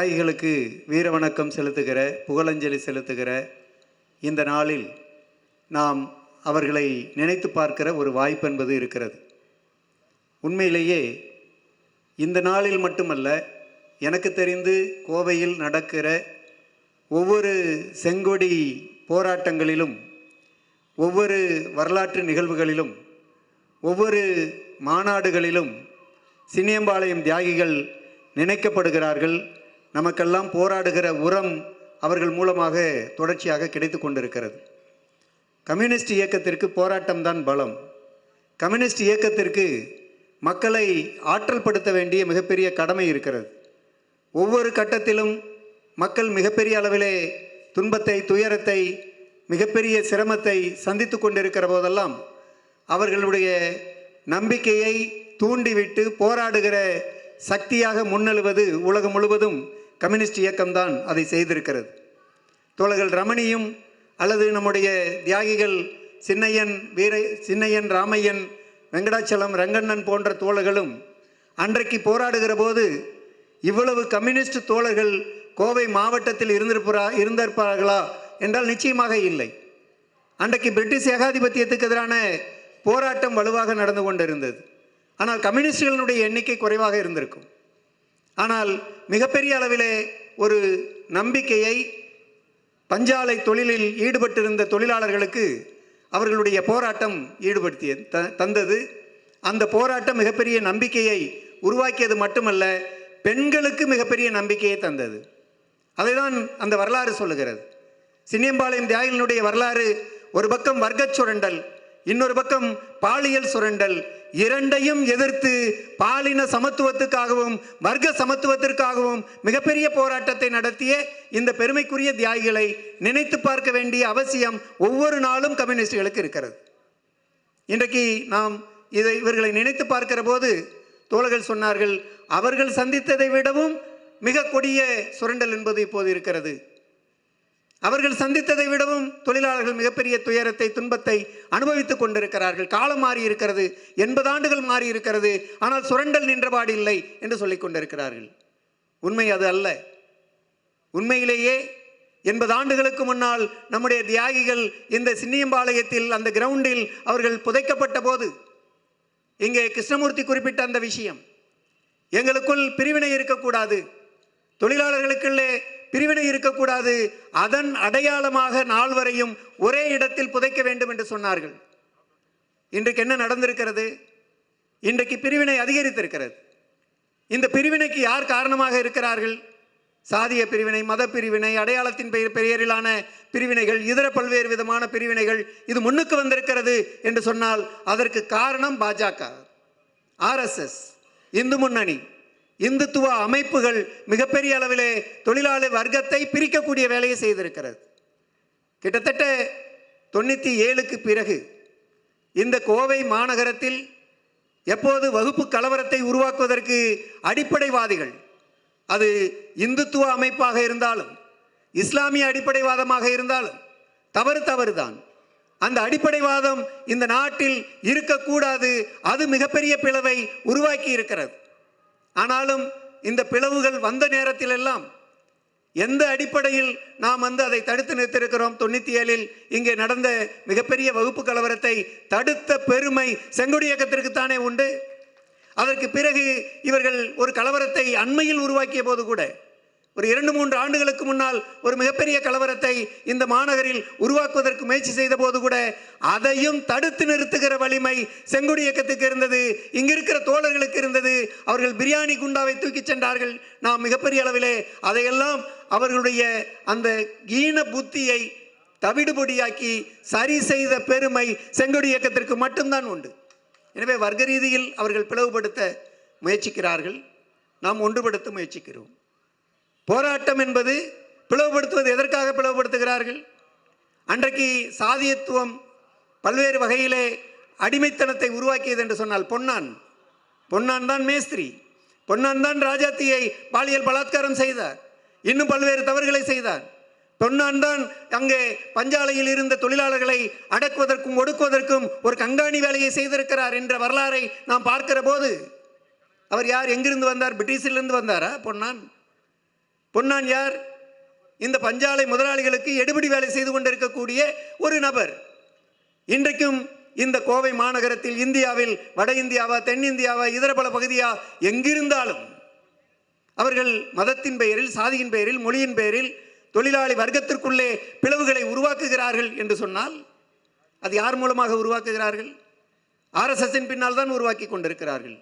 தியாகிகளுக்கு வீரவணக்கம் செலுத்துகிற புகழஞ்சலி செலுத்துகிற இந்த நாளில் நாம் அவர்களை நினைத்து பார்க்கிற ஒரு வாய்ப்பு என்பது இருக்கிறது. உண்மையிலேயே இந்த நாளில் மட்டுமல்ல எனக்கு தெரிந்து கோவையில் நடக்கிற ஒவ்வொரு செங்கொடி போராட்டங்களிலும் ஒவ்வொரு வரலாற்று நிகழ்வுகளிலும் ஒவ்வொரு மாநாடுகளிலும் சின்னியம்பாளையம் தியாகிகள் நினைக்கப்படுகிறார்கள். நமக்கெல்லாம் போராடுகிற உரம் அவர்கள் மூலமாக தொடர்ச்சியாக கிடைத்து கொண்டிருக்கிறது. கம்யூனிஸ்ட் இயக்கத்திற்கு போராட்டம்தான் பலம். கம்யூனிஸ்ட் இயக்கத்திற்கு மக்களை ஆற்றல் படுத்த வேண்டிய மிகப்பெரிய கடமை இருக்கிறது. ஒவ்வொரு கட்டத்திலும் மக்கள் மிகப்பெரிய அளவிலே துன்பத்தை துயரத்தை மிகப்பெரிய சிரமத்தை சந்தித்து கொண்டிருக்கிற போதெல்லாம் அவர்களுடைய நம்பிக்கையை தூண்டிவிட்டு போராடுகிற சக்தியாக முன்னெழுவது உலகம் முழுவதும் கம்யூனிஸ்ட் இயக்கம்தான் அதை செய்திருக்கிறது. தோழர்கள் ரமணியும் அல்லது நம்முடைய தியாகிகள் சின்னையன் வீர சின்னையன் ராமையன் வெங்கடாச்சலம் ரங்கண்ணன் போன்ற தோழர்களும் அன்றைக்கு போராடுகிற போது இவ்வளவு கம்யூனிஸ்ட் தோழர்கள் கோவை மாவட்டத்தில் இருந்திருப்பா இருந்திருப்பார்களா என்றால் நிச்சயமாக இல்லை. அன்றைக்கு பிரிட்டிஷ் ஏகாதிபத்தியத்துக்கு எதிரான போராட்டம் வலுவாக நடந்து கொண்டிருந்தது. ஆனால் கம்யூனிஸ்டுகளினுடைய எண்ணிக்கை குறைவாக இருந்திருக்கும். ஆனால் மிகப்பெரிய அளவிலே ஒரு நம்பிக்கையை பஞ்சாலை தொழிலில் ஈடுபட்டிருந்த தொழிலாளர்களுக்கு அவர்களுடைய போராட்டம் ஈடுபடுத்திய த தந்தது. அந்த போராட்டம் மிகப்பெரிய நம்பிக்கையை உருவாக்கியது மட்டுமல்ல பெண்களுக்கு மிகப்பெரிய நம்பிக்கையை தந்தது. அதை தான் அந்த வரலாறு சொல்லுகிறது. சின்னியம்பாளையம் தியாகிகளினுடைய வரலாறு ஒரு பக்கம் வர்க்க சுரண்டல் இன்னொரு பக்கம் பாலியல் சுரண்டல் இரண்டையும் எதிர்த்து பாலின சமத்துவத்துக்காகவும் வர்க்க சமத்துவத்திற்காகவும் மிகப்பெரிய போராட்டத்தை நடத்திய இந்த பெருமைக்குரிய தியாகிகளை நினைத்து பார்க்க வேண்டிய அவசியம் ஒவ்வொரு நாளும் கம்யூனிஸ்டுகளுக்கு இருக்கிறது. இன்றைக்கு நாம் இதை இவர்களை நினைத்து பார்க்கிற போது தோழர்கள் சொன்னார்கள் அவர்கள் சந்தித்ததை விடவும் மிக கொடிய சுரண்டல் என்பது இப்போது இருக்கிறது. அவர்கள் சந்தித்ததை விடவும் தொழிலாளர்கள் மிகப்பெரிய துயரத்தை துன்பத்தை அனுபவித்துக் கொண்டிருக்கிறார்கள். காலம் மாறி இருக்கிறது எண்பது ஆண்டுகள் மாறி இருக்கிறது ஆனால் சுரண்டல் நின்றபாடு இல்லை என்று சொல்லிக் கொண்டிருக்கிறார்கள். உண்மை அது அல்ல. உண்மையிலேயே எண்பது ஆண்டுகளுக்கு முன்னால் நம்முடைய தியாகிகள் இந்த சின்னியம்பாளையத்தில் அந்த கிரவுண்டில் அவர்கள் புதைக்கப்பட்ட போது இங்கே கிருஷ்ணமூர்த்தி குறிப்பிட்ட அந்த விஷயம் எங்களுக்குள் பிரிவினை இருக்கக்கூடாது. தொழிலாளர்களுக்குள்ளே பிரிவினை இருக்கக்கூடாது. அதன் அடையாளமாக நாள் வரையும் ஒரே இடத்தில் புதைக்க வேண்டும் என்று சொன்னார்கள். இன்றைக்கு என்ன நடந்திருக்கிறது? இன்றைக்கு பிரிவினை அதிகரித்திருக்கிறது. இந்த பிரிவினைக்கு யார் காரணமாக இருக்கிறார்கள்? சாதிய பிரிவினை மத பிரிவினை அடையாளத்தின் பெயர் பெயரிலான பிரிவினைகள் இதர பல்வேறு விதமான பிரிவினைகள் இது முன்னுக்கு வந்திருக்கிறது என்று சொன்னால் அதற்கு காரணம் பாஜக ஆர்எஸ்எஸ் இந்து முன்னணி. இந்துத்துவ அமைப்புகள் மிகப்பெரிய அளவிலே தொழிலாளர் வர்க்கத்தை பிரிக்கக்கூடிய வேலையை செய்திருக்கிறது. கிட்டத்தட்ட தொண்ணூற்றி ஏழுக்கு பிறகு இந்த கோவை மாநகரத்தில் எப்போது வகுப்பு கலவரத்தை உருவாக்குவதற்கு அடிப்படைவாதிகள் அது இந்துத்துவ அமைப்பாக இருந்தாலும் இஸ்லாமிய அடிப்படைவாதமாக இருந்தாலும் தவறு தவறுதான். அந்த அடிப்படைவாதம் இந்த நாட்டில் இருக்கக்கூடாது அது மிகப்பெரிய பிளவை உருவாக்கி இருக்கிறது ஆனாலும் இந்த பிளவுகள் வந்த நேரத்தில் எல்லாம் எந்த அடிப்படையில் நாம் வந்து அதை தடுத்து நிறுத்திருக்கிறோம் தொண்ணூற்றி ஏழில் இங்கே நடந்த மிகப்பெரிய வகுப்பு கலவரத்தை தடுத்த பெருமை செங்கொடி இயக்கத்திற்குத்தானே உண்டு? அதற்கு பிறகு இவர்கள் ஒரு கலவரத்தை அண்மையில் உருவாக்கிய போது கூட ஒரு இரண்டு மூன்று ஆண்டுகளுக்கு முன்னால் ஒரு மிகப்பெரிய கலவரத்தை இந்த மாநகரில் உருவாக்குவதற்கு முயற்சி செய்த போது கூட அதையும் தடுத்து நிறுத்துகிற வலிமை செங்கொடி இயக்கத்துக்கு இருந்தது. இங்கு இருக்கிற தோழர்களுக்கு இருந்தது. அவர்கள் பிரியாணி குண்டாவை தூக்கிச் சென்றார்கள். நாம் மிகப்பெரிய அளவிலே அதையெல்லாம் அவர்களுடைய அந்த ஈன புத்தியை தவிடுபொடியாக்கி சரி செய்த பெருமை செங்கொடி இயக்கத்திற்கு மட்டும்தான் உண்டு. எனவே வர்க்க ரீதியில் அவர்கள் பிளவுபடுத்த முயற்சிக்கிறார்கள். நாம் ஒன்றுபடுத்த முயற்சிக்கிறோம். போராட்டம் என்பது பிளவுபடுத்துவது எதற்காக பிளவுபடுத்துகிறார்கள்? அன்றைக்கு சாதியத்துவம் பல்வேறு வகையிலே அடிமைத்தனத்தை உருவாக்கியது என்று சொன்னால் பொன்னான். பொன்னான் தான் மேஸ்திரி. பொன்னான் தான் ராஜாத்தியை பாலியல் பலாத்காரம் செய்தார். இன்னும் பல்வேறு தவறுகளை செய்தார். பொன்னான் தான் அங்கே பஞ்சாலையில் இருந்த தொழிலாளர்களை அடக்குவதற்கும் ஒடுக்குவதற்கும் ஒரு கண்காணி வேலையை செய்திருக்கிறார் என்ற வரலாறை நாம் பார்க்கிற போது அவர் யார் எங்கிருந்து வந்தார் பிரிட்டிஷிலிருந்து வந்தாரா பொன்னான்? பொன்னான் யார்? இந்த பஞ்சாலை முதலாளிகளுக்கு எடுபிடி வேலை செய்து கொண்டிருக்கக்கூடிய ஒரு நபர். இன்றைக்கும் இந்த கோவை மாநகரத்தில் இந்தியாவில் வட இந்தியாவா தென்னிந்தியாவா இதர பல பகுதியா எங்கிருந்தாலும் அவர்கள் மதத்தின் பெயரில் சாதியின் பெயரில் மொழியின் பெயரில் தொழிலாளி வர்க்கத்திற்குள்ளே பிளவுகளை உருவாக்குகிறார்கள் என்று சொன்னால் அது யார் மூலமாக உருவாக்குகிறார்கள்? ஆர்எஸ்எஸ்ஸின் பின்னால் தான் உருவாக்கி கொண்டிருக்கிறார்கள்.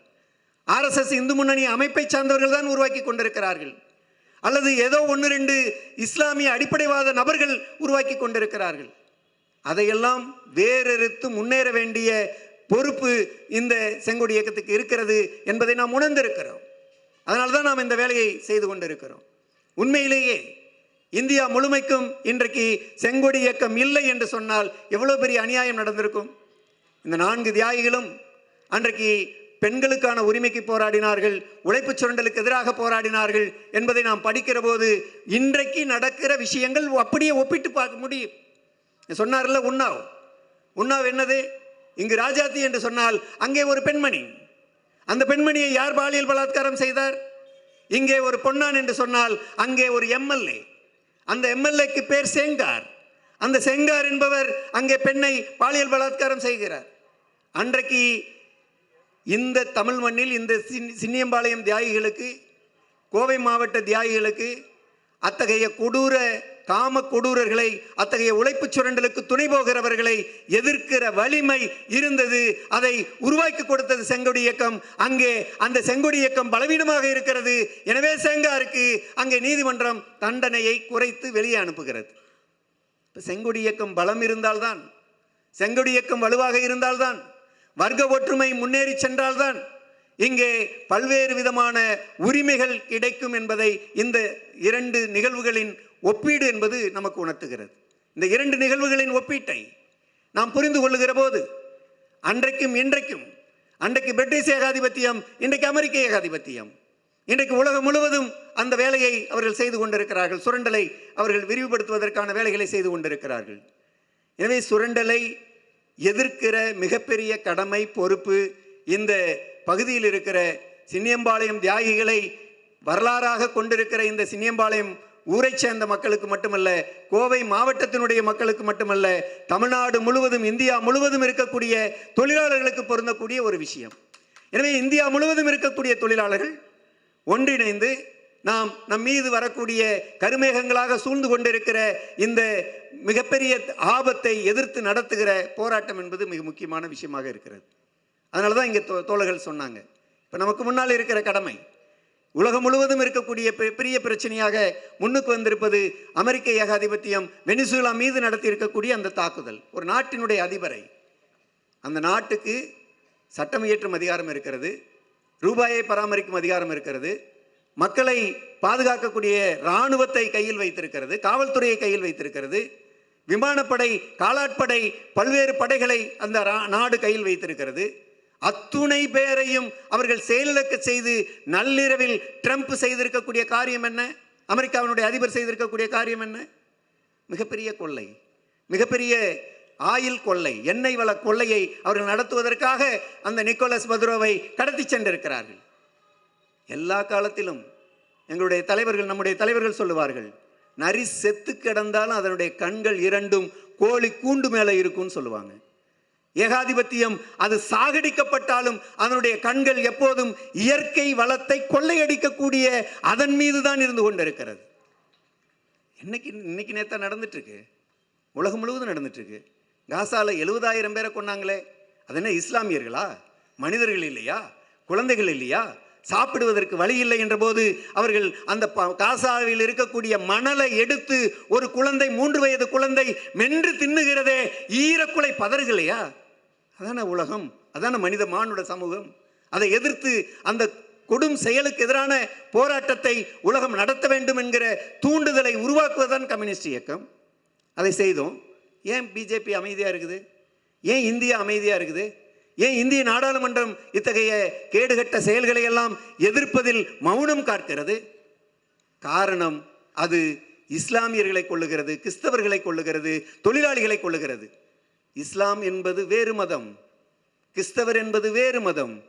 ஆர்எஸ்எஸ் இந்து முன்னணி அமைப்பை சார்ந்தவர்கள் தான் உருவாக்கி கொண்டிருக்கிறார்கள். அல்லது ஏதோ ஒன்று ரெண்டு இஸ்லாமிய அடிப்படைவாத நபர்கள் உருவாக்கி கொண்டிருக்கிறார்கள். அதையெல்லாம் வேறறுத்து முன்னேற வேண்டிய பொறுப்பு இந்த செங்கொடி இயக்கத்துக்கு இருக்கிறது என்பதை நாம் உணர்ந்திருக்கிறோம். அதனால தான் நாம் இந்த வேலையை செய்து கொண்டிருக்கிறோம். உண்மையிலேயே இந்தியா முழுமைக்கும் இன்றைக்கு செங்கொடி இயக்கம் இல்லை என்று சொன்னால் எவ்வளோ பெரிய அநியாயம் நடந்திருக்கும்? இந்த நான்கு தியாகிகளும் அன்றைக்கு பெண்களுக்கான உரிமைக்கு போராடினார்கள் உழைப்புச் சுரண்டலுக்கு எதிராக போராடினார்கள் என்பதை நாம் படிக்கிற போது இன்றைக்கு நடக்கிற விஷயங்கள் அப்படியே ஒப்பிட்டு பார்க்க முடியும். சொன்னார்ல உண்ணாவ். உண்ணாவ் என்னது? இங்கு ராஜாத்தி என்று சொன்னால் அங்கே ஒரு பெண்மணி. அந்த பெண்மணியை யார் பாலியல் பலாத்காரம் செய்தார்? இங்கே ஒரு பொன்னான் என்று சொன்னால் அங்கே ஒரு எம்எல்ஏ. அந்த எம்எல்ஏக்கு பேர் செங்கார். அந்த செங்கார் என்பவர் அங்கே பெண்ணை பாலியல் பலாத்காரம் செய்கிறார். அன்றைக்கு இந்த தமிழ் மண்ணில் இந்த சின்னியம்பாளையம் தியாகிகளுக்கு கோவை மாவட்ட தியாகிகளுக்கு அத்தகைய கொடூர காம கொடூரர்களை அத்தகைய உழைப்புச் சுரண்டலுக்கு துணை போகிறவர்களை எதிர்க்கிற வலிமை இருந்தது. அதை உருவாக்கி கொடுத்தது செங்கொடி இயக்கம். அங்கே அந்த செங்கொடி இயக்கம் பலவீனமாக இருக்கிறது. எனவே செங்காருக்கு அங்கே நீதிமன்றம் தண்டனையை குறைத்து வெளியே அனுப்புகிறது. இப்ப செங்கொடி இயக்கம் பலம் இருந்தால்தான் செங்கொடி இயக்கம் வலுவாக இருந்தால்தான் வர்க்க ஒற்றுமை முன்னேறி சென்றால்தான் இங்கே பல்வேறு விதமான உரிமைகள் கிடைக்கும் என்பதை இந்த இரண்டு நிகழ்வுகளின் ஒப்பீடு என்பது நமக்கு உணர்த்துகிறது. இந்த இரண்டு நிகழ்வுகளின் ஒப்பீட்டை நாம் புரிந்து கொள்ளுகிற போது அன்றைக்கும் இன்றைக்கும் அன்றைக்கு பிரிட்டிஷ் ஏகாதிபத்தியம் இன்றைக்கு அமெரிக்க ஏகாதிபத்தியம் இன்றைக்கு உலகம் முழுவதும் அந்த வேலையை அவர்கள் செய்து கொண்டிருக்கிறார்கள். சுரண்டலை அவர்கள் விரிவுபடுத்துவதற்கான வேலைகளை செய்து கொண்டிருக்கிறார்கள். எனவே சுரண்டலை எதிர்க்கிற மிகப்பெரிய கடமை பொறுப்பு இந்த பகுதியில் இருக்கிற சின்னியம்பாளையம் தியாகிகளை வரலாறாக கொண்டிருக்கிற இந்த சின்னியம்பாளையம் ஊரைச் சேர்ந்த மக்களுக்கு மட்டுமல்ல கோவை மாவட்டத்தினுடைய மக்களுக்கு மட்டுமல்ல தமிழ்நாடு முழுவதும் இந்தியா முழுவதும் இருக்கக்கூடிய தொழிலாளர்களுக்கு பொருந்தக்கூடிய ஒரு விஷயம். எனவே இந்தியா முழுவதும் இருக்கக்கூடிய தொழிலாளர்கள் ஒன்றிணைந்து நாம் நம் மீது வரக்கூடிய கருமேகங்களாக சூழ்ந்து கொண்டிருக்கிற இந்த மிகப்பெரிய ஆபத்தை எதிர்த்து நடத்துகிற போராட்டம் என்பது மிக முக்கியமான விஷயமாக இருக்கிறது. அதனால தான் இங்கே தோ தோழர்கள் சொன்னாங்க. இப்போ நமக்கு முன்னால் இருக்கிற கடமை உலகம் முழுவதும் இருக்கக்கூடிய பெ- பெரிய பிரச்சனையாக முன்னுக்கு வந்திருப்பது அமெரிக்க ஏகாதிபத்தியம் வெனிசுலா மீது நடத்தி இருக்கக்கூடிய அந்த தாக்குதல் ஒரு நாட்டினுடைய அதிபரை. அந்த நாட்டுக்கு சட்டம் இயற்றும் அதிகாரம் இருக்கிறது ரூபாயை பராமரிக்கும் அதிகாரம் இருக்கிறது மக்களை பாதுகாக்கக்கூடிய இராணுவத்தை கையில் வைத்திருக்கிறது காவல்துறையை கையில் வைத்திருக்கிறது. விமானப்படை காலாட்படை பல்வேறு படைகளை அந்த ரா- நாடு கையில் வைத்திருக்கிறது. அத்துணை பேரையும் அவர்கள் செயலிழக்க செய்து நள்ளிரவில் ட்ரம்ப் செய்திருக்கக்கூடிய காரியம் என்ன? அமெரிக்காவினுடைய அதிபர் செய்திருக்கக்கூடிய காரியம் என்ன? மிகப்பெரிய கொள்ளை. மிகப்பெரிய ஆயில் கொள்ளை எண்ணெய் வள கொள்ளையை அவர்கள் நடத்துவதற்காக அந்த நிக்கோலஸ் மதுரோவை கடத்தி சென்றிருக்கிறார்கள். எல்லா காலத்திலும் எங்களுடைய தலைவர்கள் நம்முடைய தலைவர்கள் சொல்லுவார்கள் நரி செத்து கிடந்தாலும் அதனுடைய கண்கள் இரண்டும் கோழி கூண்டு மேலே இருக்கும்னு சொல்லுவாங்க. ஏகாதிபத்தியம் அது சாகடிக்கப்பட்டாலும் அதனுடைய கண்கள் எப்போதும் இயற்கை வளத்தை கொள்ளையடிக்கக்கூடிய அதன் மீது தான் இருந்து கொண்டிருக்கிறது. இன்னைக்கு இன்னைக்கு நேத்தா நடந்துட்டுருக்கு. உலகம் முழுவதும் நடந்துட்டுருக்கு. காசாவில் எழுபதாயிரம் பேரை கொன்னாங்களே. அது என்ன இஸ்லாமியர்களா? மனிதர்கள் இல்லையா? குழந்தைகள் இல்லையா? சாப்பிடுவதற்கு வழி இல்லை என்ற போது அவர்கள் அந்த காசாவில் இருக்கக்கூடிய மணலை எடுத்து ஒரு குழந்தை மூன்று வயது குழந்தை மென்று தின்னுகிறதே ஈரக்குலை பதறுகளையா அதான உலகம் அதான மனித மானுட சமூகம். அதை எதிர்த்து அந்த கொடும் செயலுக்கு எதிரான போராட்டத்தை உலகம் நடத்த வேண்டும் என்கிற தூண்டுதலை உருவாக்குவதுதான் கம்யூனிஸ்ட் இயக்கம். அதை செய்தோம். ஏன் பிஜேபி அமைதியாக இருக்குது? ஏன் இந்தியா அமைதியாக இருக்குது? ஏன் இந்திய நாடாளுமன்றம் இத்தகைய கேடுகட்ட செயல்களை எல்லாம் எதிர்ப்பதில் மௌனம் காக்கிறது காரணம் அது இஸ்லாமியர்களை கொள்ளுகிறது கிறிஸ்தவர்களை கொள்ளுகிறது தொழிலாளிகளை கொள்ளுகிறது இஸ்லாம் என்பது வேறு மதம். கிறிஸ்தவர் என்பது வேறு மதம்.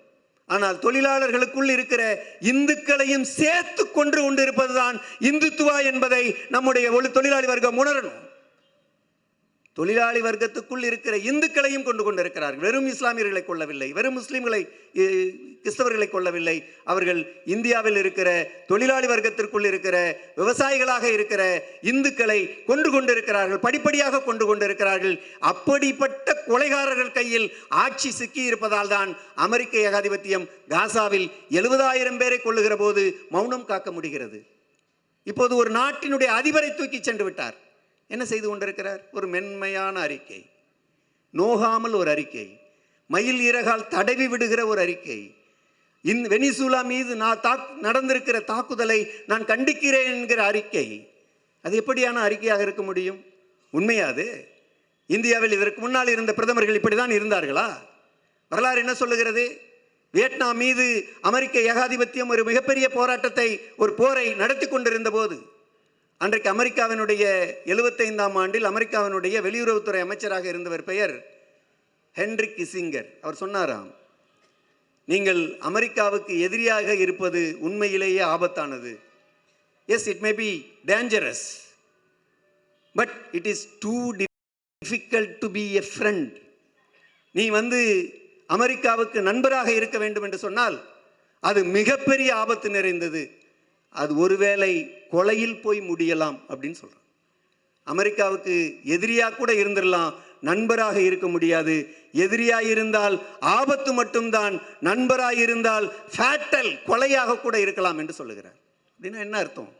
ஆனால் தொழிலாளர்களுக்குள் இருக்கிற இந்துக்களையும் சேர்த்து கொன்று கொண்டிருப்பதுதான் இந்துத்துவா என்பதை நம்முடைய ஒரு தொழிலாளி வர்க்கம் உணரணும். தொழிலாளி வர்க்கத்துக்குள் இருக்கிற இந்துக்களையும் கொண்டு கொண்டிருக்கிறார்கள். வெறும் இஸ்லாமியர்களை கொள்ளவில்லை வெறும் முஸ்லிம்களை கிறிஸ்தவர்களை கொள்ளவில்லை அவர்கள் இந்தியாவில் இருக்கிற தொழிலாளி வர்க்கத்திற்குள் இருக்கிற விவசாயிகளாக இருக்கிற இந்துக்களை கொண்டு கொண்டிருக்கிறார்கள். படிப்படியாக கொண்டு கொண்டிருக்கிறார்கள். அப்படிப்பட்ட கொலைகாரர்கள் கையில் ஆட்சி சிக்கி இருப்பதால் தான் அமெரிக்க ஏகாதிபத்தியம் காசாவில் எழுபதாயிரம் பேரை கொள்ளுகிற போது மௌனம் காக்க முடிகிறது. இப்போது ஒரு நாட்டினுடைய அதிபரை தூக்கி சென்று விட்டார். என்ன செய்து கொண்டிருக்கிறார்? ஒரு மென்மையான அறிக்கை. நோகாமல் ஒரு அறிக்கை. மயில் இறகால் தடவி விடுகிற ஒரு அறிக்கை. இந்த வெனிசூலா மீது நான் தாக் நடந்திருக்கிற தாக்குதலை நான் கண்டிக்கிறேன் என்கிற அறிக்கை. அது எப்படியான அறிக்கையாக இருக்க முடியும்? உண்மையாது இந்தியாவில் இதற்கு முன்னால் இருந்த பிரதமர்கள் இப்படி தான் இருந்தார்களா? வரலாறு என்ன சொல்லுகிறது? வியட்நாம் மீது அமெரிக்க ஏகாதிபத்தியம் ஒரு மிகப்பெரிய போராட்டத்தை ஒரு போரை நடத்தி கொண்டிருந்த போது அன்றைக்கு அமெரிக்காவினுடைய எழுபத்தைந்தாம் ஆண்டில் அமெரிக்காவினுடைய வெளியுறவுத்துறை அமைச்சராக இருந்தவர் பெயர் ஹென்ரி கிசிங்கர் அவர் சொன்னாராம் நீங்கள் அமெரிக்காவுக்கு எதிரியாக இருப்பது உண்மையிலேயே ஆபத்தானது. Yes it may be dangerous but it is too difficult to be a friend நீ வந்து அமெரிக்காவுக்கு நண்பராக இருக்க வேண்டும் என்று சொன்னால் அது மிகப்பெரிய ஆபத்து நிறைந்தது. அது ஒருவேளை கொலையில் போய் முடியலாம் அப்படின்னு சொல்றான் அமெரிக்காவுக்கு எதிரியாக கூட இருந்துடலாம் நண்பராக இருக்க முடியாது. எதிரியாக இருந்தால் ஆபத்து மட்டும்தான் நண்பராக இருந்தால் ஃபேட்டல் கொலையாக கூட இருக்கலாம் என்று சொல்லுகிறார். அப்படின்னா என்ன அர்த்தம்?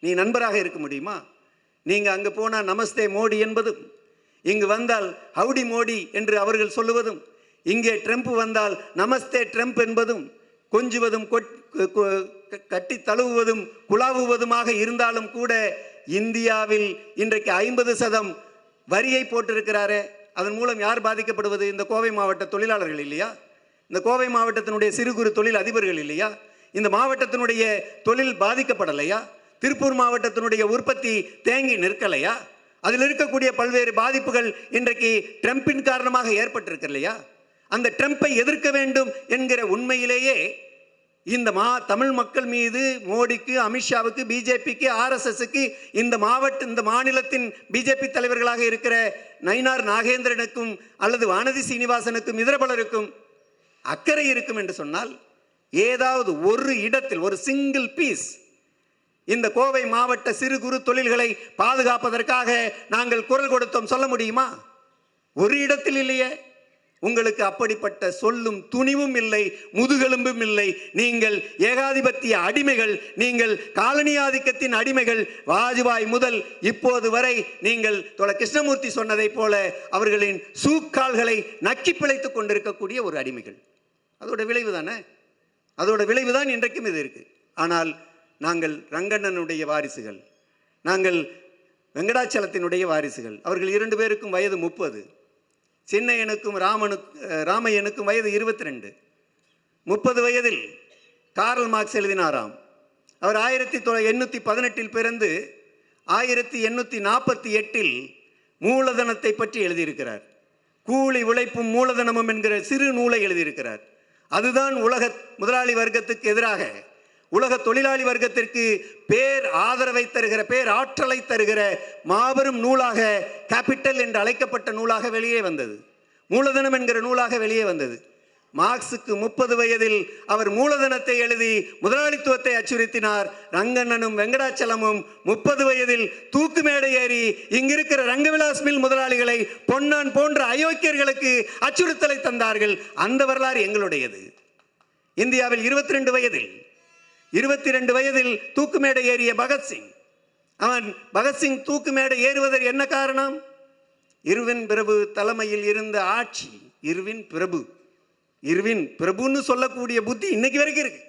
நீ நண்பராக இருக்க முடியுமா? நீங்கள் அங்கே போனால் நமஸ்தே மோடி என்பதும் இங்கு வந்தால் ஹவுடி மோடி என்று அவர்கள் சொல்லுவதும் இங்கே ட்ரம்ப் வந்தால் நமஸ்தே ட்ரம்ப் என்பதும் கொஞ்சுவதும் கொட்- கட்டி தழுவுவதும் குழாவுவதுமாக இருந்தாலும் கூட இந்தியாவில் இன்றைக்கு ஐம்பது சதம் வரியை போட்டிருக்கிறாரே. அதன் மூலம் யார் பாதிக்கப்படுவது? இந்த கோவை மாவட்ட தொழிலாளர்கள் இல்லையா? இந்த கோவை மாவட்டத்தினுடைய சிறு குறு தொழில் அதிபர்கள் இல்லையா? இந்த மாவட்டத்தினுடைய தொழில் பாதிக்கப்படலையா? திருப்பூர் மாவட்டத்தினுடைய உற்பத்தி தேங்கி நிற்கலையா? அதில் இருக்கக்கூடிய பல்வேறு பாதிப்புகள் இன்றைக்கு ட்ரம்பின் காரணமாக ஏற்பட்டிருக்கலையா? அந்த ட்ரம்ப்பை எதிர்க்க வேண்டும் என்கிற உண்மையிலேயே இந்த மா தமிழ் மக்கள் மீது மோடிக்கு அமித்ஷாவுக்கு பிஜேபிக்கு ஆர்எஸ்எஸ்க்கு இந்த மாவட்ட இந்த மாநிலத்தின் பிஜேபி தலைவர்களாக இருக்கிற நயினார் நாகேந்திரனுக்கும் அல்லது வானதி சீனிவாசனுக்கும் இதர பலருக்கும் அக்கறை இருக்கும் என்று சொன்னால் ஏதாவது ஒரு இடத்தில் ஒரு சிங்கிள் பீஸ் இந்த கோவை மாவட்ட சிறு குறு தொழில்களை பாதுகாப்பதற்காக நாங்கள் குரல் கொடுத்தோம் சொல்ல முடியுமா? ஒரு இடத்தில் இல்லையே. உங்களுக்கு அப்படிப்பட்ட சொல்லும் துணிவும் இல்லை முதுகெலும்பும் இல்லை. நீங்கள் ஏகாதிபத்திய அடிமைகள் நீங்கள் காலனி ஆதிக்கத்தின் அடிமைகள். வாஜ்பாய் முதல் இப்போது வரை நீங்கள் தோழ கிருஷ்ணமூர்த்தி சொன்னதைப் போல அவர்களின் சூக்கால்களை நக்கி பிழைத்துக் கொண்டிருக்கக்கூடிய ஒரு அடிமைகள். அதோட விளைவு தானே? அதோட விளைவு தான் இன்றைக்கும் இது இருக்கு. ஆனால் நாங்கள் ரங்கண்ணனுடைய வாரிசுகள் நாங்கள் வெங்கடாச்சலத்தினுடைய வாரிசுகள். அவர்கள் இரண்டு பேருக்கும் வயது முப்பது. சின்னையனுக்கும் ராமனு ராமையனுக்கும் வயது இருபத்தி ரெண்டு முப்பது வயதில் கார்ல் மார்க்ஸ் எழுதினாராம். அவர் ஆயிரத்தி தொ எண்ணூற்றி பதினெட்டில் பிறந்து ஆயிரத்தி எண்ணூற்றி நாற்பத்தி எட்டில் மூலதனத்தை பற்றி எழுதியிருக்கிறார். கூலி உழைப்பும் மூலதனமும் என்கிற சிறு நூலை எழுதியிருக்கிறார். அதுதான் உலக முதலாளி வர்க்கத்துக்கு எதிராக உலக தொழிலாளி வர்க்கத்திற்கு பேர் ஆதரவை தருகிற பேர் ஆற்றலை தருகிற மாபெரும் நூலாக கேபிட்டல் என்று அழைக்கப்பட்ட நூலாக வெளியே வந்தது. மூலதனம் என்கிற நூலாக வெளியே வந்தது. மார்க்ஸுக்கு முப்பது வயதில் அவர் மூலதனத்தை எழுதி முதலாளித்துவத்தை அச்சுறுத்தினார். ரங்கண்ணனும் வெங்கடாச்சலமும் முப்பது வயதில் தூக்கு மேடை ஏறி இங்கிருக்கிற ரங்கவிலாஸ் மில் முதலாளிகளை பொன்னான் போன்ற அயோக்கியர்களுக்கு அச்சுறுத்தலை தந்தார்கள். அந்த வரலாறு எங்களுடையது. இந்தியாவில் இருபத்தி ரெண்டு வயதில் இருபத்தி ரெண்டு வயதில் தூக்கு மேடை ஏறிய பகத்சிங். அவன் பகத்சிங் தூக்கு மேடை ஏறுவதற்கு என்ன காரணம்? இருவின் பிரபு தலைமையில் இருந்த ஆட்சி இருவின் பிரபு. இருவின் பிரபுன்னு சொல்லக்கூடிய புத்தி இன்னைக்கு வரைக்கும் இருக்கு.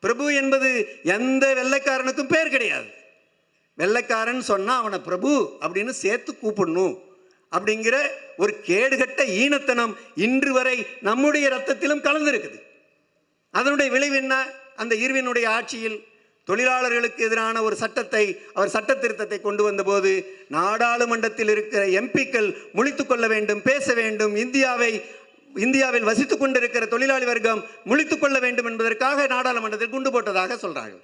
பிரபு என்பது எந்த வெள்ளைக்காரனுக்கும் பேர் கிடையாது. வெள்ளைக்காரன் சொன்னால் அவனை பிரபு அப்படின்னு சேர்த்து கூப்பிடணும். அப்படிங்கிற ஒரு கேடுகட்ட ஈனத்தனம் இன்று வரை நம்முடைய ரத்தத்திலும் கலந்திருக்குது. அதனுடைய விளைவு என்ன? அந்த இருவினுடைய ஆட்சியில் தொழிலாளர்களுக்கு எதிரான ஒரு சட்டத்தை அவர் சட்ட திருத்தத்தை கொண்டு வந்தபோது நாடாளுமன்றத்தில் இருக்கிற எம்பிக்கள் முழித்து கொள்ள வேண்டும் பேச வேண்டும் இந்தியாவை இந்தியாவில் வசித்துக் கொண்டிருக்கிற தொழிலாளி வர்க்கம் முழித்துக் கொள்ள வேண்டும் என்பதற்காக நாடாளுமன்றத்தில் குண்டு போட்டதாக சொல்கிறார்கள்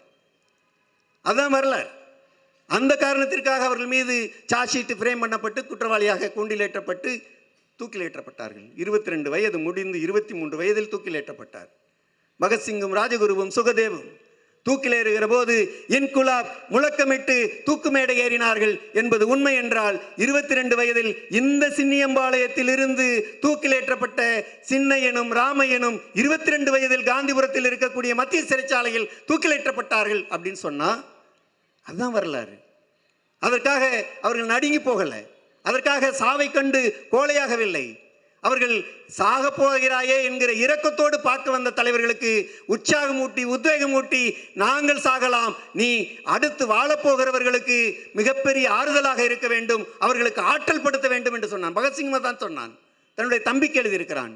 அதான் வரலாறு. அந்த காரணத்திற்காக அவர்கள் மீது சார்ஜ் ஷீட்டு ஃப்ரேம் பண்ணப்பட்டு குற்றவாளியாக கூண்டிலேற்றப்பட்டு தூக்கிலேற்றப்பட்டார்கள். இருபத்தி ரெண்டு வயது முடிந்து இருபத்தி மூன்று வயதில் தூக்கிலேற்றப்பட்டார். பகத்சிங்கும் ராஜகுருவும் சுகதேவும். தூக்கிலேறுகிற போது இன்குலாப் முழக்கமிட்டு தூக்கு மேடை ஏறினார்கள் என்பது உண்மை என்றால் இருபத்தி ரெண்டு வயதில் இந்த சின்னியம்பாளையத்தில் இருந்து தூக்கிலேற்றப்பட்ட சின்னையனும் ராமையனும் இருபத்தி ரெண்டு வயதில் காந்திபுரத்தில் இருக்கக்கூடிய மத்திய சிறைச்சாலையில் தூக்கிலேற்றப்பட்டார்கள் அப்படின்னு சொன்னா அதுதான் வரலாறு. அதற்காக அவர்கள் நடுங்கி போகலை. அதற்காக சாவை கண்டு கோழையாகவில்லை. அவர்கள் சாக போகிறாயே என்கிற இரக்கத்தோடு பார்க்க வந்த தலைவர்களுக்கு உற்சாகமூட்டி உத்வேகமூட்டி நாங்கள் சாகலாம். நீ அடுத்து வாழப்போகிறவர்களுக்கு மிகப்பெரிய ஆறுதலாக இருக்க வேண்டும். அவர்களுக்கு ஆற்றல் படுத்த வேண்டும் என்று சொன்னான். பகத்சிங் தான் சொன்னான். தன்னுடைய தம்பிக்கு எழுதியிருக்கிறான்.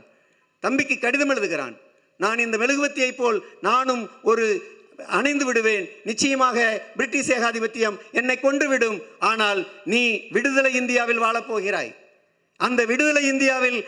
தம்பிக்கு கடிதம் எழுதுகிறான். நான் இந்த மெழுகுவத்தியை போல் நானும் ஒரு அணைந்து விடுவேன். நிச்சயமாக பிரிட்டிஷ் ஏகாதிபத்தியம் என்னை கொன்று விடும். ஆனால் நீ விடுதலை இந்தியாவில் வாழப்போகிறாய் அந்த விடுதலை இந்தியாவில்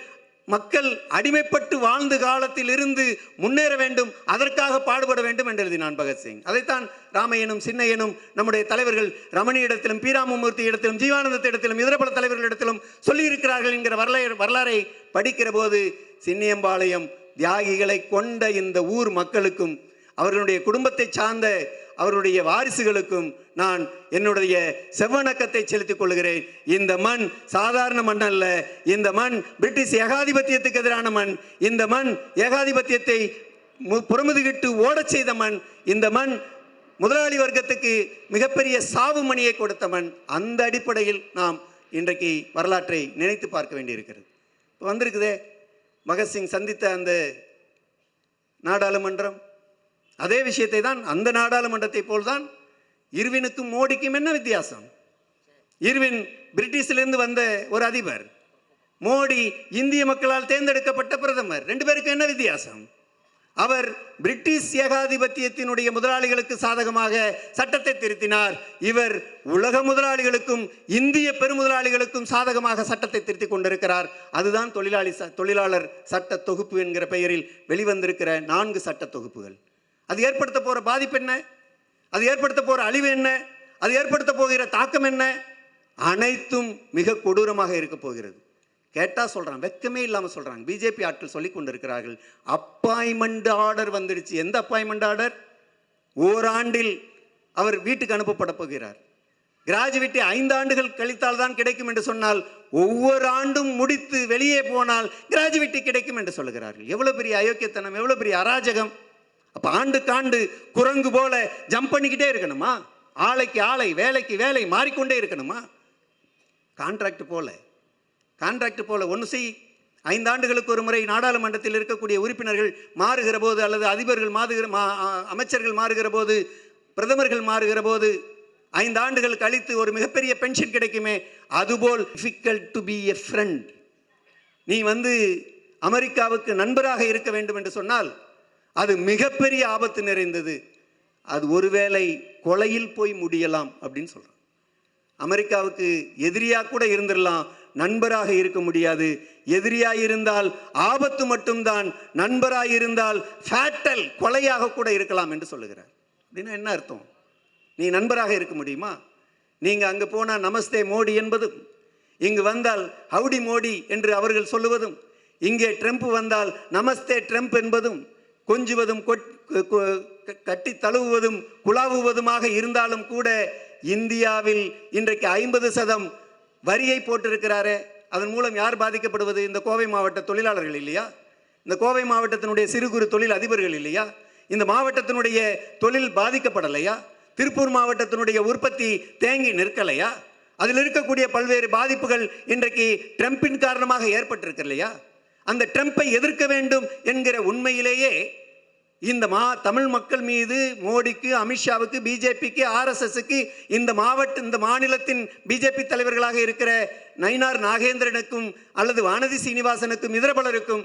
மக்கள் அடிமைப்பட்டு வாழ்ந்த காலத்தில் இருந்து முன்னேற வேண்டும் அதற்காக பாடுபட வேண்டும் என்று எழுதினான் பகத்சிங் அதைத்தான் ராமையனும் சின்னையனும் நம்முடைய தலைவர்கள் ரமணியிடத்திலும் பீராமமூர்த்தி இடத்திலும் ஜீவானந்தத்த இடத்திலும் இதர பல தலைவர்களிடத்திலும் சொல்லியிருக்கிறார்கள் என்கிற வரலாறு வரலாறை படிக்கிற போது சின்னியம்பாளையம் தியாகிகளை கொண்ட இந்த ஊர் மக்களுக்கும் அவர்களுடைய குடும்பத்தை சார்ந்த அவருடைய வாரிசுகளுக்கும் நான் என்னுடைய செவ்வணக்கத்தை செலுத்திக் கொள்கிறேன் இந்த மண் சாதாரண மண் அல்ல. இந்த மண் பிரிட்டிஷ் ஏகாதிபத்தியத்துக்கு எதிரான மண். இந்த மண் ஏகாதிபத்தியத்தை மு- புறமுதுகிட்டு ஓடச் செய்த மண். இந்த மண் முதலாளி வர்க்கத்துக்கு மிகப்பெரிய சாவு மணியை கொடுத்த மண். அந்த அடிப்படையில் நாம் இன்றைக்கு வரலாற்றை நினைத்து பார்க்க வேண்டியிருக்கிறது. இப்போ வந்திருக்குதே பகத்சிங் சந்தித்த அந்த நாடாளுமன்றம் அதே விஷயத்தை தான் அந்த நாடாளுமன்றத்தை போல்தான் இர்வினுக்கும் மோடிக்கும் என்ன வித்தியாசம்? இர்வின் பிரிட்டிஷிலிருந்து வந்த ஒரு அதிபர் மோடி இந்திய மக்களால் தேர்ந்தெடுக்கப்பட்ட பிரதமர் ரெண்டு பேருக்கும் என்ன வித்தியாசம்? அவர் பிரிட்டிஷ் ஏகாதிபத்தியத்தினுடைய முதலாளிகளுக்கு சாதகமாக சட்டத்தை திருத்தினார் இவர் உலக முதலாளிகளுக்கும் இந்திய பெருமுதலாளிகளுக்கும் சாதகமாக சட்டத்தை திருத்திக் கொண்டிருக்கிறார். அதுதான் தொழிலாளி ச- தொழிலாளர் சட்ட தொகுப்பு என்கிற பெயரில் வெளிவந்திருக்கிற நான்கு சட்ட தொகுப்புகள். அது ஏற்படுத்த போகிற பாதிப்பு என்ன? அது ஏற்படுத்த போகிற அழிவு என்ன? அது ஏற்படுத்த போகிற தாக்கம் என்ன? அனைத்தும் மிக கொடூரமாக இருக்க போகிறது. கேட்டால் சொல்கிறான் வெக்கமே இல்லாமல் சொல்கிறாங்க பிஜேபி ஆட்கள் சொல்லி கொண்டிருக்கிறார்கள். அப்பாயின்மெண்ட் ஆர்டர் வந்துடுச்சு. எந்த அப்பாயின்மெண்ட் ஆர்டர்? ஓராண்டில் அவர் வீட்டுக்கு அனுப்பப்பட போகிறார். கிராஜுவேட்டி ஐந்து ஆண்டுகள் கழித்தால் தான் கிடைக்கும் என்று சொன்னால் ஒவ்வொரு ஆண்டும் முடித்து வெளியே போனால் கிராஜுவேட்டி கிடைக்கும் என்று சொல்லுகிறார்கள். எவ்வளோ பெரிய அயோக்கியத்தனம் எவ்வளோ பெரிய அராஜகம். அப்போ ஆண்டுக்கு ஆண்டு குரங்கு போல ஜம்ப் பண்ணிக்கிட்டே இருக்கணுமா? ஆலைக்கு ஆலை வேலைக்கு வேலை மாறிக்கொண்டே இருக்கணுமா? கான்ட்ராக்ட் போல. கான்ட்ராக்ட் போல ஒன்று செய். ஐந்து ஆண்டுகளுக்கு ஒரு முறை நாடாளுமன்றத்தில் இருக்கக்கூடிய உறுப்பினர்கள் மாறுகிற போது அல்லது அதிபர்கள் மாறுகிற மா அமைச்சர்கள் மாறுகிற போது பிரதமர்கள் மாறுகிற போது ஐந்து ஆண்டுகள் கழித்து ஒரு மிகப்பெரிய பென்ஷன் கிடைக்குமே அதுபோல் difficult to be a friend நீ வந்து அமெரிக்காவுக்கு நண்பராக இருக்க வேண்டும் என்று சொன்னால் அது மிகப்பெரிய ஆபத்து நிறைந்தது. அது ஒருவேளை கொலையில் போய் முடியலாம் அப்படின்னு சொல்கிறான் அமெரிக்காவுக்கு எதிரியாக கூட இருந்துடலாம் நண்பராக இருக்க முடியாது. எதிரியாக இருந்தால் ஆபத்து மட்டும்தான் நண்பராக இருந்தால் ஃபேட்டல் கொலையாக கூட இருக்கலாம் என்று சொல்லுகிறார். அப்படின்னா என்ன அர்த்தம்? நீ நண்பராக இருக்க முடியுமா? நீங்கள் அங்கே போனால் நமஸ்தே மோடி என்பதும் இங்கு வந்தால் ஹவுடி மோடி என்று அவர்கள் சொல்லுவதும் இங்கே ட்ரம்ப் வந்தால் நமஸ்தே ட்ரம்ப் என்பதும் கொஞ்சுவதும் கொட்- கொ- க- கட்டி தழுவுவதும் குழாவுவதுமாக இருந்தாலும் கூட இந்தியாவில் இன்றைக்கு ஐம்பது சதம் வரியை போட்டிருக்கிறாரே. அதன் மூலம் யார் பாதிக்கப்படுவது? இந்த கோவை மாவட்ட தொழிலாளர்கள் இல்லையா? இந்த கோவை மாவட்டத்தினுடைய சிறு குறு தொழில் அதிபர்கள் இல்லையா? இந்த மாவட்டத்தினுடைய தொழில் பாதிக்கப்படலையா? திருப்பூர் மாவட்டத்தினுடைய உற்பத்தி தேங்கி நிற்கலையா? அதில் இருக்கக்கூடிய பல்வேறு பாதிப்புகள் இன்றைக்கு ட்ரம்பின் காரணமாக ஏற்பட்டிருக்கலையா அந்த ட்ரம்ப்பை எதிர்க்க வேண்டும் என்கிற உண்மையிலேயே இந்த மா தமிழ் மக்கள் மீது மோடிக்கு அமித்ஷாவுக்கு பிஜேபிக்கு ஆர்எஸ்எஸ்க்கு இந்த மாவட்ட இந்த மாநிலத்தின் பிஜேபி தலைவர்களாக இருக்கிற நயினார் நாகேந்திரனுக்கும் அல்லது வானதி சீனிவாசனுக்கும் இதர பலருக்கும்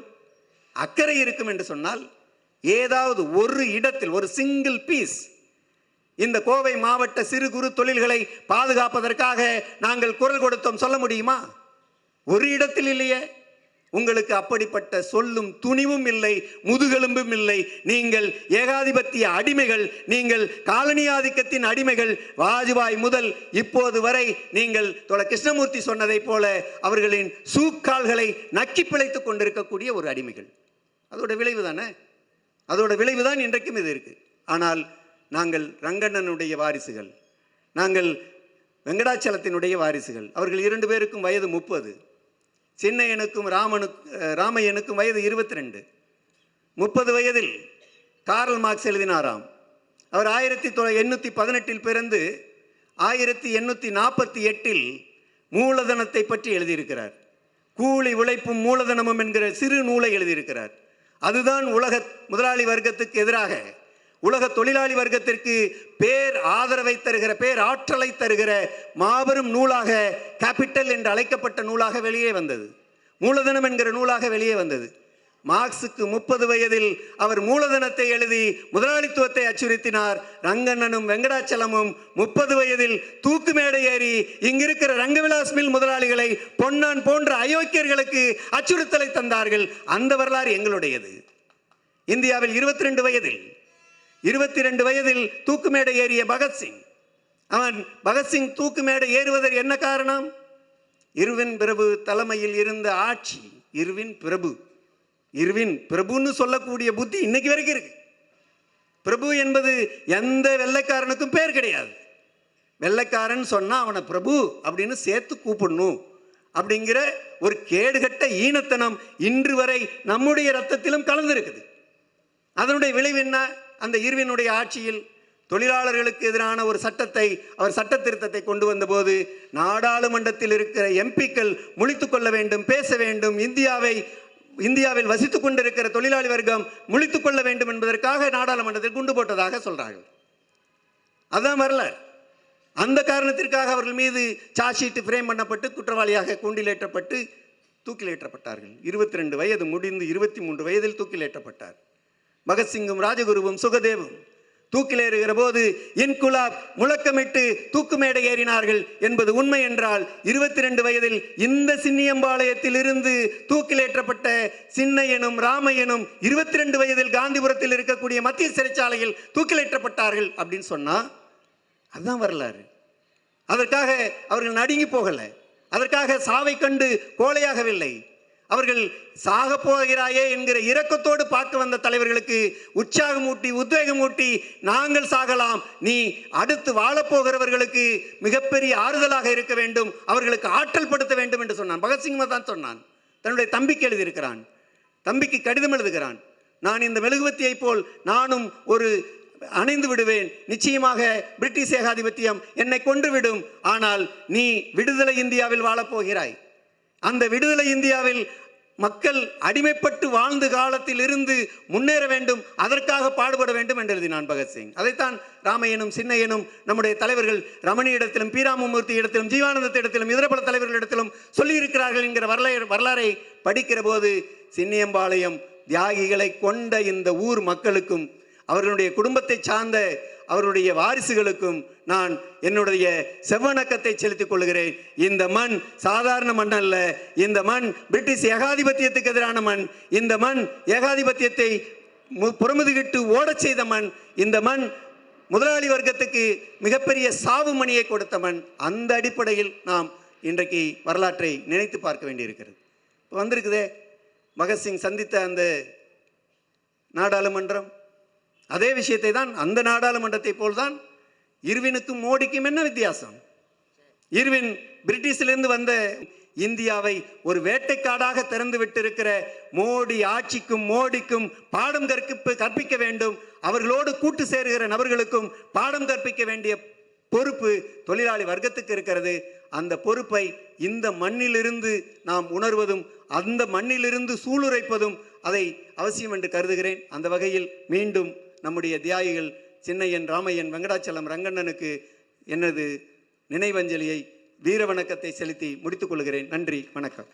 அக்கறை இருக்கும் என்று சொன்னால் ஏதாவது ஒரு இடத்தில் ஒரு சிங்கிள் பீஸ் இந்த கோவை மாவட்ட சிறு குறு தொழில்களை பாதுகாப்பதற்காக நாங்கள் குரல் கொடுத்தோம் சொல்ல முடியுமா? ஒரு இடத்தில் இல்லையே. உங்களுக்கு அப்படிப்பட்ட சொல்லும் துணிவும் இல்லை முதுகெலும்பும் இல்லை. நீங்கள் ஏகாதிபத்திய அடிமைகள் நீங்கள் காலனி ஆதிக்கத்தின் அடிமைகள். வாஜ்பாய் முதல் இப்போது வரை நீங்கள் தோழ கிருஷ்ணமூர்த்தி சொன்னதைப் போல அவர்களின் சூக்கால்களை நக்கி பிழைத்துக் கொண்டிருக்கக்கூடிய ஒரு அடிமைகள். அதோட விளைவு தானே? அதோட விளைவு தான் இன்றைக்கும் இது இருக்கு. ஆனால் நாங்கள் ரங்கண்ணனுடைய வாரிசுகள் நாங்கள் வெங்கடாச்சலத்தினுடைய வாரிசுகள். அவர்கள் இரண்டு பேருக்கும் வயது முப்பது. சின்னையனுக்கும் ராமனுக்கு ராமையனுக்கும் வயது இருபத்தி ரெண்டு முப்பது வயதில் கார்ல் மார்க்ஸ் எழுதினாராம். அவர் ஆயிரத்தி தொ எண்ணூற்றி பதினெட்டில் பிறந்து ஆயிரத்தி எண்ணூற்றி நாற்பத்தி எட்டில் மூலதனத்தை பற்றி எழுதியிருக்கிறார். கூலி உழைப்பும் மூலதனமும் என்கிற சிறு நூலை எழுதியிருக்கிறார். அதுதான் உலக முதலாளி வர்க்கத்துக்கு எதிராக உலக தொழிலாளி வர்க்கத்திற்கு பேர் ஆதரவை தருகிற பேர் ஆற்றலை தருகிற மாபெரும் நூலாக கேபிட்டல் என்று அழைக்கப்பட்ட நூலாக வெளியே வந்தது. மூலதனம் என்கிற நூலாக வெளியே வந்தது. மார்க்சுக்கு முப்பது வயதில் அவர் மூலதனத்தை எழுதி முதலாளித்துவத்தை அச்சுறுத்தினார். ரங்கண்ணனும் வெங்கடாச்சலமும் முப்பது வயதில் தூக்கு மேடை ஏறி இங்கிருக்கிற ரங்கவிலாஸ் மில் முதலாளிகளை பொன்னான் போன்ற அயோக்கியர்களுக்கு அச்சுறுத்தலை தந்தார்கள். அந்த வரலாறு எங்களுடையது. இந்தியாவில் இருபத்தி ரெண்டு வயதில் இருபத்தி ரெண்டு வயதில் தூக்கு மேடை ஏறிய பகத்சிங் அவன் பகத்சிங் தூக்கு மேடை ஏறுவதற்கு என்ன காரணம்? இருவின் பிரபு தலைமையில் இருந்த ஆட்சி இருவின் பிரபு. இருவின் பிரபுன்னு சொல்லக்கூடிய புத்தி இன்னைக்கு வரைக்கும் இருக்கு. பிரபு என்பது எந்த வெள்ளைக்காரனுக்கும் பேர் கிடையாது. வெள்ளைக்காரன் சொன்னால் அவனை பிரபு அப்படின்னு சேர்த்து கூப்பிடணும். அப்படிங்கிற ஒரு கேடுகட்ட ஈனத்தனம் இன்று வரை நம்முடைய ரத்தத்திலும் கலந்திருக்குது. அதனுடைய விளைவு என்ன? அந்த இருவினுடைய ஆட்சியில் தொழிலாளர்களுக்கு எதிரான ஒரு சட்டத்தை அவர் சட்ட திருத்தத்தை கொண்டு வந்தபோது நாடாளுமன்றத்தில் இருக்கிற எம்பிக்கள் முழித்து கொள்ள வேண்டும் பேச வேண்டும் இந்தியாவை இந்தியாவில் வசித்து கொண்டிருக்கிற தொழிலாளி வர்க்கம் முழித்துக் கொள்ள வேண்டும் என்பதற்காக நாடாளுமன்றத்தில் குண்டு போட்டதாக சொல்றார்கள். அதான் வரல அந்த காரணத்திற்காக அவர்கள் மீது சார்ஜ் ஃப்ரேம் பண்ணப்பட்டு குற்றவாளியாக கூண்டிலேற்றப்பட்டு தூக்கிலேற்றப்பட்டார்கள். இருபத்தி ரெண்டு வயது முடிந்து இருபத்தி மூன்று வயதில் தூக்கிலேற்றப்பட்டார். பகத்சிங்கும் ராஜகுருவும் சுகதேவும். தூக்கில் ஏறுகிற போது இன்குலாப் முழக்கமிட்டு தூக்கு மேடை ஏறினார்கள் என்பது உண்மை என்றால் இருபத்தி ரெண்டு வயதில் இந்த சின்னியம்பாளையத்தில் இருந்து தூக்கிலேற்றப்பட்ட சின்னையனும் ராமையனும் இருபத்தி ரெண்டு வயதில் காந்திபுரத்தில் இருக்கக்கூடிய மத்திய சிறைச்சாலையில் தூக்கிலேற்றப்பட்டார்கள் அப்படின்னு சொன்னா அதுதான் வரலாறு. அதற்காக அவர்கள் நடுங்கி போகலை. அதற்காக சாவை கண்டு கோழையாகவில்லை. அவர்கள் சாக போகிறாயே என்கிற இரக்கத்தோடு பார்க்க வந்த தலைவர்களுக்கு உற்சாகமூட்டி உத்வேகமூட்டி நாங்கள் சாகலாம். நீ அடுத்து வாழப்போகிறவர்களுக்கு மிகப்பெரிய ஆறுதலாக இருக்க வேண்டும். அவர்களுக்கு ஆற்றல் படுத்த வேண்டும் என்று சொன்னான். பகத்சிங் தான் சொன்னான். தன்னுடைய தம்பிக்கு எழுதியிருக்கிறான். தம்பிக்கு கடிதம் எழுதுகிறான். நான் இந்த மெழுகுவத்தியைப் போல் நானும் ஒரு அணைந்து விடுவேன். நிச்சயமாக பிரிட்டிஷ் ஏகாதிபத்தியம் என்னை கொன்றுவிடும். ஆனால் நீ விடுதலை இந்தியாவில் வாழப்போகிறாய் அந்த விடுதலை இந்தியாவில் மக்கள் அடிமைப்பட்டு வாழ்ந்த காலத்தில் இருந்து முன்னேற வேண்டும் அதற்காக பாடுபட வேண்டும் என்று எழுதினான் பகத்சிங் அதைத்தான் ராமையனும் சின்னையனும் நம்முடைய தலைவர்கள் ரமணியிடத்திலும் பீராமமூர்த்தி இடத்திலும் ஜீவானந்த இடத்திலும் இதர பல தலைவர்களிடத்திலும் சொல்லியிருக்கிறார்கள் என்கிற வரலாறு வரலாறை படிக்கிற போது சின்னியம்பாளையம் தியாகிகளை கொண்ட இந்த ஊர் மக்களுக்கும் அவர்களுடைய குடும்பத்தை சார்ந்த அவருடைய வாரிசுகளுக்கும் நான் என்னுடைய செவ்வணக்கத்தை செலுத்திக் கொள்கிறேன். இந்த மண் சாதாரண மண் அல்ல. இந்த மண் பிரிட்டிஷ் ஏகாதிபத்தியத்துக்கு எதிரான மண். இந்த மண் ஏகாதிபத்தியத்தை மு- புறமுதுகிட்டு ஓடச் செய்த மண். இந்த மண் முதலாளி வர்க்கத்துக்கு மிகப்பெரிய சாவு மணியை கொடுத்த மண். அந்த அடிப்படையில் நாம் இன்றைக்கு வரலாற்றை நினைத்து பார்க்க வேண்டியிருக்கிறது. இப்போ வந்திருக்குதே. பகத்சிங் சந்தித்த அந்த நாடாளுமன்றம் அதே விஷயத்தை தான் அந்த நாடாளுமன்றத்தை போல்தான் இருவினுக்கும் மோடிக்கும் என்ன வித்தியாசம்? இருவின் பிரிட்டிஷிலிருந்து வந்த இந்தியாவை ஒரு வேட்டைக்காடாக திறந்து விட்டிருக்கிற மோடி ஆட்சிக்கும் மோடிக்கும் பாடம் கற்பிப்பு கற்பிக்க வேண்டும். அவர்களோடு கூட்டு சேருகிற நபர்களுக்கும் பாடம் கற்பிக்க வேண்டிய பொறுப்பு தொழிலாளி வர்க்கத்துக்கு இருக்கிறது. அந்த பொறுப்பை இந்த மண்ணிலிருந்து நாம் உணர்வதும் அந்த மண்ணிலிருந்து சூளுரைப்பதும் அதை அவசியம் என்று கருதுகிறேன். அந்த வகையில் மீண்டும் நம்முடைய தியாகிகள் சின்னையன் ராமையன் வெங்கடாச்சலம் ரங்கண்ணனுக்கு எனது நினைவஞ்சலியை வீரவணக்கத்தை செலுத்தி முடித்துக் கொள்கிறேன். நன்றி வணக்கம்.